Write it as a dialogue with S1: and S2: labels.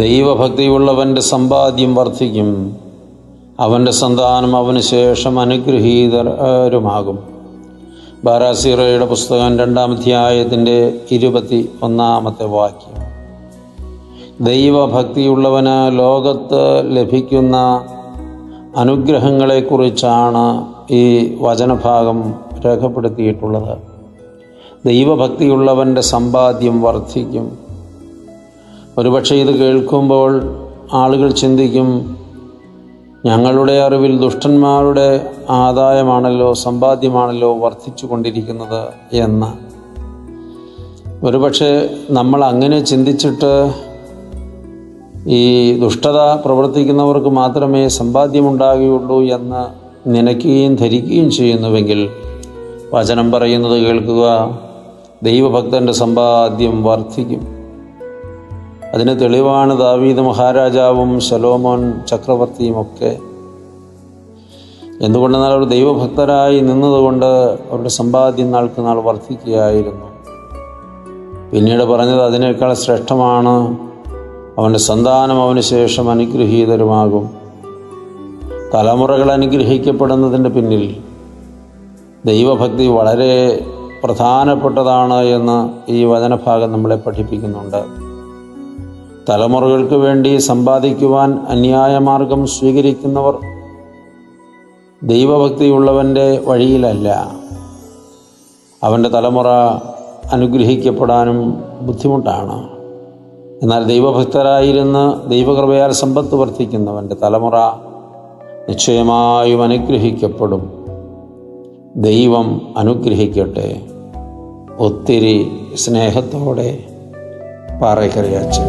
S1: ദൈവഭക്തിയുള്ളവന്റെ സമ്പാദ്യം വർദ്ധിക്കും. അവന്റെ സന്താനം അവന് ശേഷം അനുഗ്രഹീതരുമാകും. ബാരാസീറയുടെ പുസ്തകം രണ്ടാം അധ്യായത്തിന്റെ ഇരുപത്തി ഒന്നാമത്തെ വാക്യം. ദൈവഭക്തിയുള്ളവന് ലോകത്ത് ലഭിക്കുന്ന അനുഗ്രഹങ്ങളെക്കുറിച്ചാണ് ഈ വചനഭാഗം രേഖപ്പെടുത്തിയിട്ടുള്ളത്. ദൈവഭക്തിയുള്ളവന്റെ സമ്പാദ്യം വർദ്ധിക്കും. ഒരുപക്ഷെ ഇത് കേൾക്കുമ്പോൾ ആളുകൾ ചിന്തിക്കും ഞങ്ങളുടെ അറിവിൽ ദുഷ്ടന്മാരുടെ ആദായമാണല്ലോ സമ്പാദ്യമാണല്ലോ വർദ്ധിച്ചു കൊണ്ടിരിക്കുന്നത് എന്ന്. ഒരുപക്ഷെ നമ്മൾ അങ്ങനെ ചിന്തിച്ചിട്ട് ഈ ദുഷ്ടത പ്രവർത്തിക്കുന്നവർക്ക് മാത്രമേ സമ്പാദ്യമുണ്ടാകുകയുള്ളൂ എന്ന് നനയ്ക്കുകയും ധരിക്കുകയും ചെയ്യുന്നുവെങ്കിൽ വചനം പറയുന്നത് കേൾക്കുക ദൈവഭക്തന്റെ സമ്പാദ്യം വർദ്ധിക്കും. അതിന് തെളിവാണ് ദാവീദ് മഹാരാജാവും ശലോമോൻ ചക്രവർത്തിയും ഒക്കെ. എന്തുകൊണ്ടെന്നാൽ അവർ ദൈവഭക്തരായി നിന്നതുകൊണ്ട് അവരുടെ സമ്പാദ്യം നാൾക്ക് നാൾ വർദ്ധിക്കുകയായിരുന്നു. പിന്നീട് പറഞ്ഞത് അതിനേക്കാൾ ശ്രേഷ്ഠമാണ്. അവന്റെ സന്താനം അവന് ശേഷം അനുഗ്രഹീതരുമാകും. തലമുറകൾ അനുഗ്രഹിക്കപ്പെടുന്നതിന്റെ പിന്നിൽ ദൈവഭക്തി വളരെ പ്രധാനപ്പെട്ടതാണ് എന്ന് ഈ വചനഭാഗം നമ്മളെ പഠിപ്പിക്കുന്നുണ്ട്. തലമുറകൾക്ക് വേണ്ടി സമ്പാദിക്കുവാൻ അന്യായമാർഗം സ്വീകരിക്കുന്നവർ ദൈവഭക്തിയുള്ളവന്റെ വഴിയിലല്ല. അവന്റെ തലമുറ അനുഗ്രഹിക്കപ്പെടാനും ബുദ്ധിമുട്ടാണ്. എന്നാൽ ദൈവഭക്തരായിരുന്ന് ദൈവകൃപയാൽ സമ്പത്ത് വർദ്ധിക്കുന്നവന്റെ തലമുറ നിശ്ചയമായും അനുഗ്രഹിക്കപ്പെടും. ദൈവം അനുഗ്രഹിക്കട്ടെ. ഒത്തിരി സ്നേഹത്തോടെ പാറയ്ക്കറിയാച്ചൻ